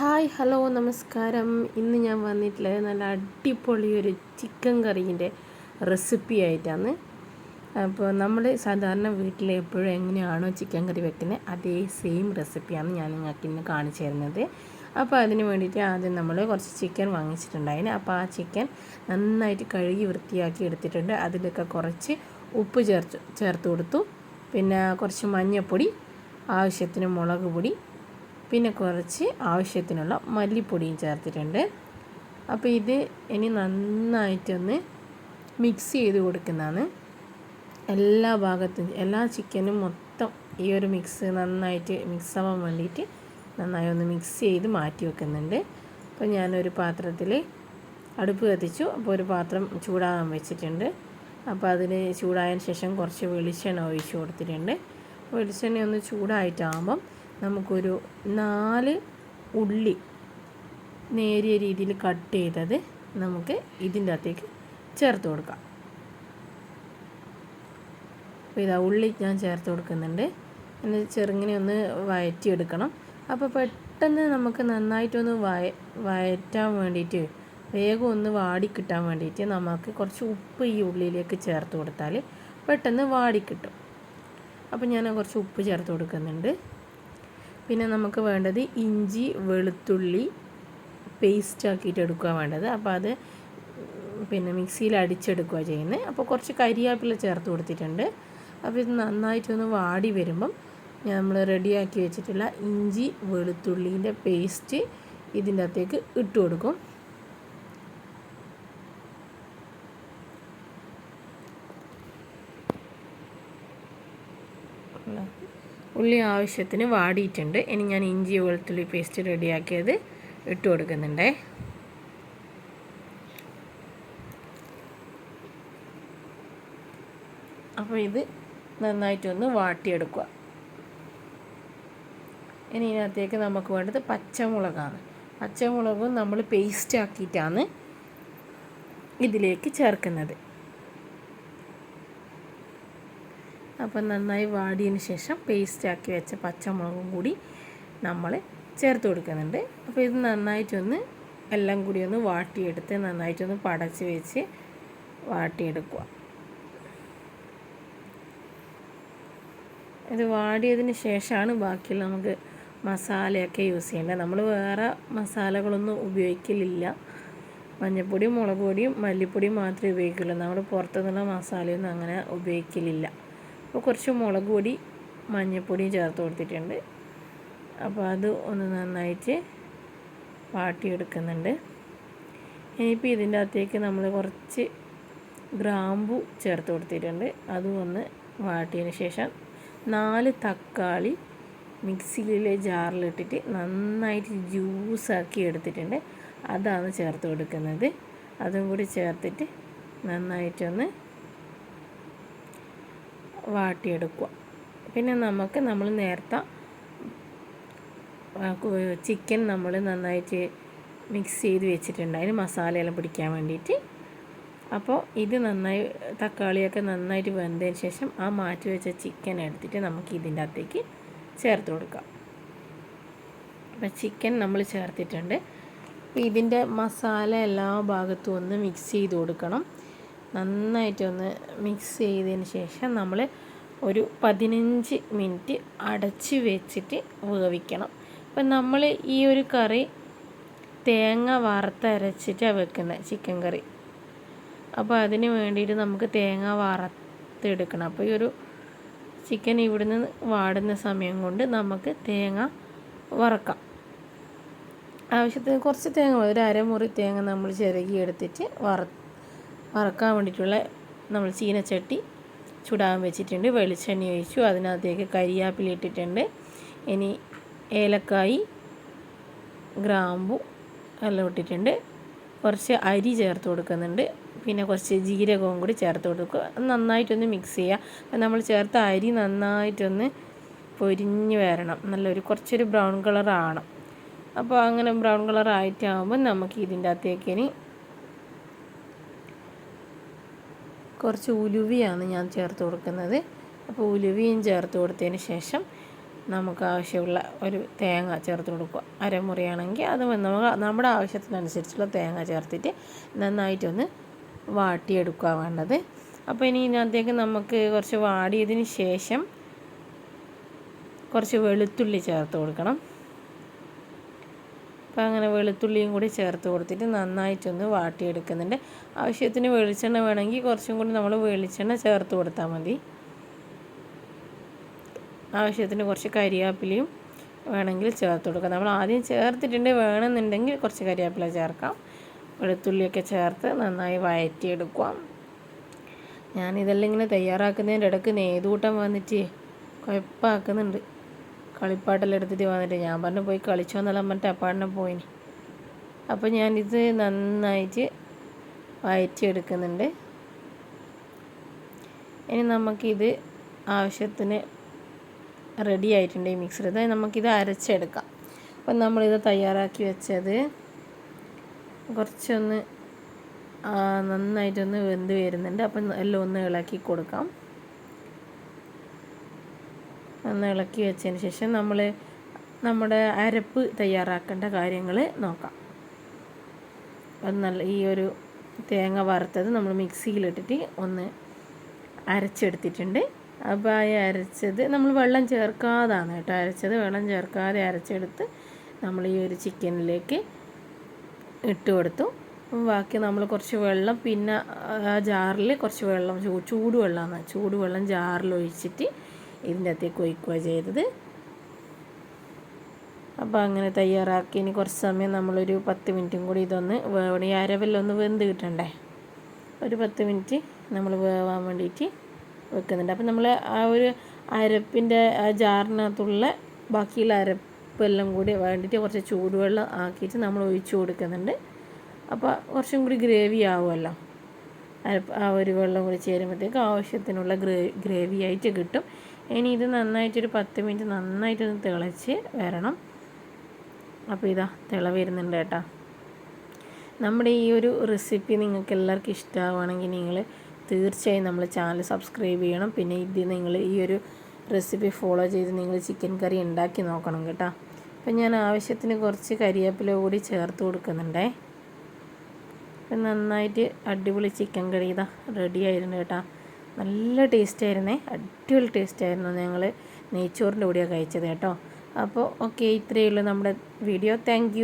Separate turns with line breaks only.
Hi hello നമസ്കാരം. ഇന്ന് ഞാൻ വന്നിട്ടുള്ളത് നല്ല അടിപൊളി ഒരു ചിക്കൻ കറീന്റെ റെസിപ്പി ആയിട്ടാണ്. അപ്പോൾ നമ്മൾ സാധാരണ വീട്ടിൽ എപ്പോഴും എങ്ങനെയാണോ ചിക്കൻ കറി വെക്കുന്നത് അതേ സെയിം റെസിപ്പിയാണ് ഞാൻ നിങ്ങൾക്ക് ഇന്ന് കാണിച്ചു തരുന്നത്. അപ്പോൾ അതിന് വേണ്ടിയിട്ട് ആദ്യം നമ്മൾ കുറച്ച് ചിക്കൻ വാങ്ങിച്ചിട്ടുണ്ടായിരുന്നു. അപ്പോൾ ആ ചിക്കൻ നന്നായിട്ട് കഴുകി വൃത്തിയാക്കി എടുത്തിട്ടുണ്ട്. അതിലൊക്കെ കുറച്ച് ഉപ്പ് ചേർത്ത് ചേർത്ത് കൊടുത്തു. പിന്നെ കുറച്ച് മഞ്ഞൾപ്പൊടി ആവശ്യത്തിന് മുളക് പൊടി പിന്നെ കുറച്ച് ആവശ്യത്തിനുള്ള മല്ലിപ്പൊടിയും ചേർത്തിട്ടുണ്ട്. അപ്പോൾ ഇത് ഇനി നന്നായിട്ടൊന്ന് മിക്സ് ചെയ്ത് കൊടുക്കുന്നതാണ്. എല്ലാ ഭാഗത്തും എല്ലാ ചിക്കനും മൊത്തം ഈ ഒരു മിക്സ് നന്നായിട്ട് മിക്സ് ആവാൻ വേണ്ടിയിട്ട് നന്നായി ഒന്ന് മിക്സ് ചെയ്ത് മാറ്റി വെക്കുന്നുണ്ട്. അപ്പോൾ ഞാനൊരു പാത്രത്തിൽ അടുപ്പ് കത്തിച്ചു. അപ്പോൾ ഒരു പാത്രം ചൂടാകാൻ വെച്ചിട്ടുണ്ട്. അപ്പോൾ അതിന് ചൂടായതിന് ശേഷം കുറച്ച് വെളിച്ചെണ്ണ ഒഴിച്ചു കൊടുത്തിട്ടുണ്ട്. വെളിച്ചെണ്ണ ഒന്ന് ചൂടായിട്ടാകുമ്പം നമുക്കൊരു നാല് ഉള്ളി നേരിയ രീതിയിൽ കട്ട് ചെയ്തത് നമുക്ക് ഇതിന്റെ അകത്തേക്ക് ചേർത്ത് കൊടുക്കാം. അപ്പോൾ ഇതാ ഉള്ളി ഞാൻ ചേർത്ത് കൊടുക്കുന്നുണ്ട്. എന്നിട്ട് ചെറുങ്ങനെ ഒന്ന് വയറ്റിയെടുക്കണം. അപ്പോൾ പെട്ടെന്ന് നമുക്ക് നന്നായിട്ടൊന്ന് വയ വയറ്റാൻ വേണ്ടിയിട്ട് വേഗം ഒന്ന് വാടിക്കിട്ടാൻ വേണ്ടിയിട്ട് നമുക്ക് കുറച്ച് ഉപ്പ് ഈ ഉള്ളിയിലേക്ക് ചേർത്ത് കൊടുത്താൽ പെട്ടെന്ന് വാടിക്കിട്ടും അപ്പോൾ ഞാൻ കുറച്ച് ഉപ്പ് ചേർത്ത് കൊടുക്കുന്നുണ്ട്. പിന്നെ നമുക്ക് വേണ്ടത് ഇഞ്ചി വെളുത്തുള്ളി പേസ്റ്റ് ആക്കിയിട്ട് എടുക്കുക വേണ്ടത്. അപ്പോൾ അത് പിന്നെ മിക്സിയിൽ അടിച്ചെടുക്കുക ചെയ്യുന്നത് അപ്പോൾ കുറച്ച് കരിയാപ്പില ചേർത്ത് കൊടുത്തിട്ടുണ്ട്. അപ്പോൾ ഇത് നന്നായിട്ടൊന്ന് വാടി വരുമ്പം നമ്മൾ റെഡിയാക്കി വെച്ചിട്ടുള്ള ഇഞ്ചി വെളുത്തുള്ളീന്റെ പേസ്റ്റ് ഇതിന്റെ അകത്തേക്ക് ഇട്ട് കൊടുക്കും. ഉള്ളി ആവശ്യത്തിന് വാടിയിട്ടുണ്ട്. ഇനി ഞാൻ ഇഞ്ചി വെളുത്തുള്ളി പേസ്റ്റ് റെഡിയാക്കിയത് ഇട്ട് കൊടുക്കുന്നുണ്ടേ. അപ്പോൾ ഇത് നന്നായിട്ടൊന്ന് വാട്ടിയെടുക്കുക. ഇനി ഇതിനകത്തേക്ക് നമുക്ക് വേണ്ടത് പച്ചമുളകാണ്. പച്ചമുളകും നമ്മൾ പേസ്റ്റ് ആക്കിയിട്ടാണ് ഇതിലേക്ക് ചേർക്കുന്നത്. അപ്പം നന്നായി വാടിയതിന് ശേഷം പേസ്റ്റ് ആക്കി വെച്ച പച്ചമുളകും കൂടി നമ്മൾ ചേർത്ത് കൊടുക്കുന്നുണ്ട്. അപ്പോൾ ഇത് നന്നായിട്ടൊന്ന് എല്ലാം കൂടി ഒന്ന് വാട്ടിയെടുത്ത് നന്നായിട്ടൊന്ന് പടച്ച് വെച്ച് വാട്ടിയെടുക്കുക. ഇത് വാടിയതിന് ശേഷമാണ് ബാക്കിയുള്ള നമുക്ക് മസാലയൊക്കെ യൂസ് ചെയ്യേണ്ടത്. നമ്മൾ വേറെ മസാലകളൊന്നും ഉപയോഗിക്കലില്ല. മഞ്ഞൾപ്പൊടിയും മുളക് പൊടിയും മല്ലിപ്പൊടിയും മാത്രമേ ഉപയോഗിക്കുള്ളൂ. നമ്മൾ പുറത്തുനിന്നുള്ള മസാലയൊന്നും അങ്ങനെ ഉപയോഗിക്കലില്ല. അപ്പോൾ കുറച്ച് മുളക് പൊടി മഞ്ഞൾപ്പൊടിയും ചേർത്ത് കൊടുത്തിട്ടുണ്ട്. അപ്പോൾ അത് ഒന്ന് നന്നായിട്ട് വാട്ടിയെടുക്കുന്നുണ്ട്. ഇനിയിപ്പോൾ ഇതിന്റെ അകത്തേക്ക് നമ്മൾ കുറച്ച് ഗ്രാമ്പു ചേർത്ത് കൊടുത്തിട്ടുണ്ട്. അതും ഒന്ന് വാട്ടിയതിന് ശേഷം നാല് തക്കാളി മിക്സിയിലെ ജാറിലിട്ടിട്ട് നന്നായിട്ട് ജ്യൂസാക്കി എടുത്തിട്ടുണ്ട്. അതാണ് ചേർത്ത് കൊടുക്കുന്നത്. അതും കൂടി ചേർത്തിട്ട് നന്നായിട്ടൊന്ന് വാട്ടിയെടുക്കുക. പിന്നെ നമുക്ക് നമ്മൾ നേരത്തെ ചിക്കൻ നമ്മൾ നന്നായിട്ട് മിക്സ് ചെയ്ത് വെച്ചിട്ടുണ്ട്. അതിന് മസാലയെല്ലാം പിടിക്കാൻ വേണ്ടിയിട്ട്. അപ്പോൾ ഇത് നന്നായി തക്കാളിയൊക്കെ നന്നായിട്ട് വെന്തതിന് ശേഷം ആ മാറ്റി വെച്ച ചിക്കൻ എടുത്തിട്ട് നമുക്ക് ഇതിന്റെ അകത്തേക്ക് ചേർത്ത് കൊടുക്കാം. അപ്പോൾ ചിക്കൻ നമ്മൾ ചേർത്തിട്ടുണ്ട്. ഇതിന്റെ മസാല എല്ലാ ഭാഗത്തും ഒന്ന് മിക്സ് ചെയ്ത് കൊടുക്കണം. നന്നായിട്ടൊന്ന് മിക്സ് ചെയ്തതിന് ശേഷം നമ്മൾ ഒരു പതിനഞ്ച് മിനിറ്റ് അടച്ച് വെച്ചിട്ട് വേവിക്കണം. അപ്പം നമ്മൾ ഈ ഒരു കറി തേങ്ങ വറുത്തരച്ചിട്ടാണ് വെക്കുന്നത് ചിക്കൻ കറി. അപ്പോൾ അതിന് വേണ്ടിയിട്ട് നമുക്ക് തേങ്ങ വറുത്തെടുക്കണം. അപ്പോൾ ഈ ഒരു ചിക്കൻ ഇവിടുന്ന് വാടുന്ന സമയം കൊണ്ട് നമുക്ക് തേങ്ങ വറക്കാം. ആവശ്യത്തിന് കുറച്ച് തേങ്ങ ഒരു അരമുറി തേങ്ങ നമ്മൾ ചിരകി എടുത്തിട്ട് വറ വറക്കാൻ വേണ്ടിയിട്ടുള്ള നമ്മൾ ചീനച്ചട്ടി ചുടാൻ വെച്ചിട്ടുണ്ട്. വെളിച്ചെണ്ണ ഒഴിച്ചു. അതിനകത്തേക്ക് കരിയാപ്പില ഇട്ടിട്ടുണ്ട്. ഇനി ഏലക്കായി ഗ്രാമ്പു എല്ലാം ഇട്ടിട്ടുണ്ട്. കുറച്ച് അരി ചേർത്ത് കൊടുക്കുന്നുണ്ട്. പിന്നെ കുറച്ച് ജീരകവും കൂടി ചേർത്ത് കൊടുക്കുക. നന്നായിട്ടൊന്ന് മിക്സ് ചെയ്യുക. നമ്മൾ ചേർത്ത അരി നന്നായിട്ടൊന്ന് പൊരിഞ്ഞ് വരണം. നല്ലൊരു കുറച്ചൊരു ബ്രൗൺ കളർ ആവണം. അപ്പോൾ അങ്ങനെ ബ്രൗൺ കളർ ആയിട്ടാകുമ്പോൾ നമുക്ക് ഇതിന്റെ അകത്തേക്ക് ഇനി കുറച്ച് ഉലുവിയാണ് ഞാൻ ചേർത്ത് കൊടുക്കുന്നത്. അപ്പോൾ ഉലുവിയും ചേർത്ത് കൊടുത്തതിന് ശേഷം നമുക്ക് ആവശ്യമുള്ള ഒരു തേങ്ങ ചേർത്ത് കൊടുക്കുക. അരമുറിയാണെങ്കിൽ അത് നമുക്ക് നമ്മുടെ ആവശ്യത്തിനനുസരിച്ചുള്ള തേങ്ങ ചേർത്തിട്ട് നന്നായിട്ടൊന്ന് വാട്ടിയെടുക്കുക വേണ്ടത്. അപ്പോൾ ഇനി ഇതിനകത്തേക്ക് നമുക്ക് കുറച്ച് വാടിയതിന് ശേഷം കുറച്ച് വെളുത്തുള്ളി ചേർത്ത് കൊടുക്കണം. അപ്പോൾ അങ്ങനെ വെളുത്തുള്ളിയും കൂടി ചേർത്ത് കൊടുത്തിട്ട് നന്നായിട്ടൊന്ന് വാട്ടിയെടുക്കുന്നുണ്ട്. ആവശ്യത്തിന് വെളിച്ചെണ്ണ വേണമെങ്കിൽ കുറച്ചും കൂടി നമ്മൾ വെളിച്ചെണ്ണ ചേർത്ത് കൊടുത്താൽ മതി. ആവശ്യത്തിന് കുറച്ച് കരിയാപ്പിലയും വേണമെങ്കിൽ ചേർത്ത് കൊടുക്കാം. നമ്മൾ ആദ്യം ചേർത്തിട്ടുണ്ട് വേണമെന്നുണ്ടെങ്കിൽ കുറച്ച് കരിയാപ്പില ചേർക്കാം. വെളുത്തുള്ളിയൊക്കെ ചേർത്ത് നന്നായി വഴറ്റിയെടുക്കാം. ഞാനിതെല്ലാം ഇങ്ങനെ തയ്യാറാക്കുന്നതിന്റെ ഇടയ്ക്ക് നെയ്തൂട്ടം വന്നിട്ട് കുഴപ്പമാക്കുന്നുണ്ട് കളിപ്പാട്ടെല്ലാം എടുത്തിട്ട് വന്നിട്ട്. ഞാൻ പറഞ്ഞു പോയി കളിച്ചോന്നെല്ലാം പറഞ്ഞിട്ട് അപ്പാടിനെ പോയിന്. അപ്പോൾ ഞാനിത് നന്നായിട്ട് വായിച്ചെടുക്കുന്നുണ്ട് ഇനി നമുക്കിത് ആവശ്യത്തിന് റെഡി ആയിട്ടുണ്ട് ഈ മിക്സർ ഇത് നമുക്കിത് അരച്ചെടുക്കാം. അപ്പം നമ്മളിത് തയ്യാറാക്കി വെച്ചത് കുറച്ചൊന്ന് നന്നായിട്ടൊന്ന് വെന്ത് വരുന്നുണ്ട്. അപ്പം എല്ലാം ഒന്ന് ഇളക്കി കൊടുക്കാം. ഒന്ന് ഇളക്കി വെച്ചതിന് ശേഷം നമ്മൾ നമ്മുടെ അരപ്പ് തയ്യാറാക്കേണ്ട കാര്യങ്ങൾ നോക്കാം. അത് നല്ല ഈ ഒരു തേങ്ങ വറുത്തത് നമ്മൾ മിക്സിയിലിട്ടിട്ട് ഒന്ന് അരച്ചെടുത്തിട്ടുണ്ട്. അപ്പോൾ ആ അരച്ചത് നമ്മൾ വെള്ളം ചേർക്കാതാണ് കേട്ടോ. അരച്ചത് വെള്ളം ചേർക്കാതെ അരച്ചെടുത്ത് നമ്മൾ ഈ ഒരു ചിക്കനിലേക്ക് ഇട്ട് കൊടുത്തു. ബാക്കി നമ്മൾ കുറച്ച് വെള്ളം പിന്നെ ആ ജാറിൽ കുറച്ച് വെള്ളം ചൂടുവെള്ളമാണ് ചൂടുവെള്ളം ജാറിൽ ഒഴിച്ചിട്ട് ഇതിന്റെ അകത്തേക്ക് ഒഴിക്കുക ചെയ്തത്. അപ്പോൾ അങ്ങനെ തയ്യാറാക്കി. ഇനി കുറച്ച് സമയം നമ്മളൊരു പത്ത് മിനിറ്റും കൂടി ഇതൊന്ന് വേവണി. അരവല്ലൊന്ന് വെന്ത് കിട്ടണ്ടേ? ഒരു പത്ത് മിനിറ്റ് നമ്മൾ വേവാൻ വേണ്ടിയിട്ട് വെക്കുന്നുണ്ട്. അപ്പോൾ നമ്മൾ ആ ഒരു അരപ്പിന്റെ ആ ജാറിനകത്തുള്ള ബാക്കിയുള്ള അരപ്പെല്ലാം കൂടി വേണ്ടിയിട്ട് കുറച്ച് ചൂടുവെള്ളം ആക്കിയിട്ട് നമ്മൾ ഒഴിച്ചു കൊടുക്കുന്നുണ്ട്. അപ്പോൾ കുറച്ചും കൂടി ഗ്രേവി ആവുമല്ലോ. അരപ്പ് ആ ഒരു വെള്ളം കൂടി ചേരുമ്പോഴത്തേക്ക് ആവശ്യത്തിനുള്ള ഗ്രേ ഗ്രേവി ആയിട്ട് കിട്ടും. ഇനി ഇത് നന്നായിട്ടൊരു പത്ത് മിനിറ്റ് നന്നായിട്ടൊന്ന് തിളച്ച് വരണം. അപ്പോൾ ഇതാ തിള വരുന്നുണ്ട് കേട്ടോ. നമ്മുടെ ഈ ഒരു റെസിപ്പി നിങ്ങൾക്ക് എല്ലാവർക്കും ഇഷ്ടമാവുകയാണെങ്കിൽ നിങ്ങൾ തീർച്ചയായും നമ്മൾ ചാനൽ സബ്സ്ക്രൈബ് ചെയ്യണം. പിന്നെ ഇത് നിങ്ങൾ ഈ ഒരു റെസിപ്പി ഫോളോ ചെയ്ത് നിങ്ങൾ ചിക്കൻ കറി ഉണ്ടാക്കി നോക്കണം കേട്ടോ. അപ്പം ഞാൻ ആവശ്യത്തിന് കുറച്ച് കരിവേപ്പില കൂടി ചേർത്ത് കൊടുക്കുന്നുണ്ടേ. അപ്പം നന്നായിട്ട് അടിപൊളി ചിക്കൻ കറി ഇതാ റെഡി ആയിരുന്നു കേട്ടോ. നല്ല ടേസ്റ്റ് ആയിരുന്നേ അടിപൊളി ടേസ്റ്റ് ആയിരുന്നു ഞങ്ങൾ നെയ്ച്ചോറിന്റെ കൂടെയാണ് കഴിച്ചത് കേട്ടോ. അപ്പോൾ ഓക്കെ ഇത്രയേ ഉള്ളൂ നമ്മുടെ വീഡിയോ. താങ്ക്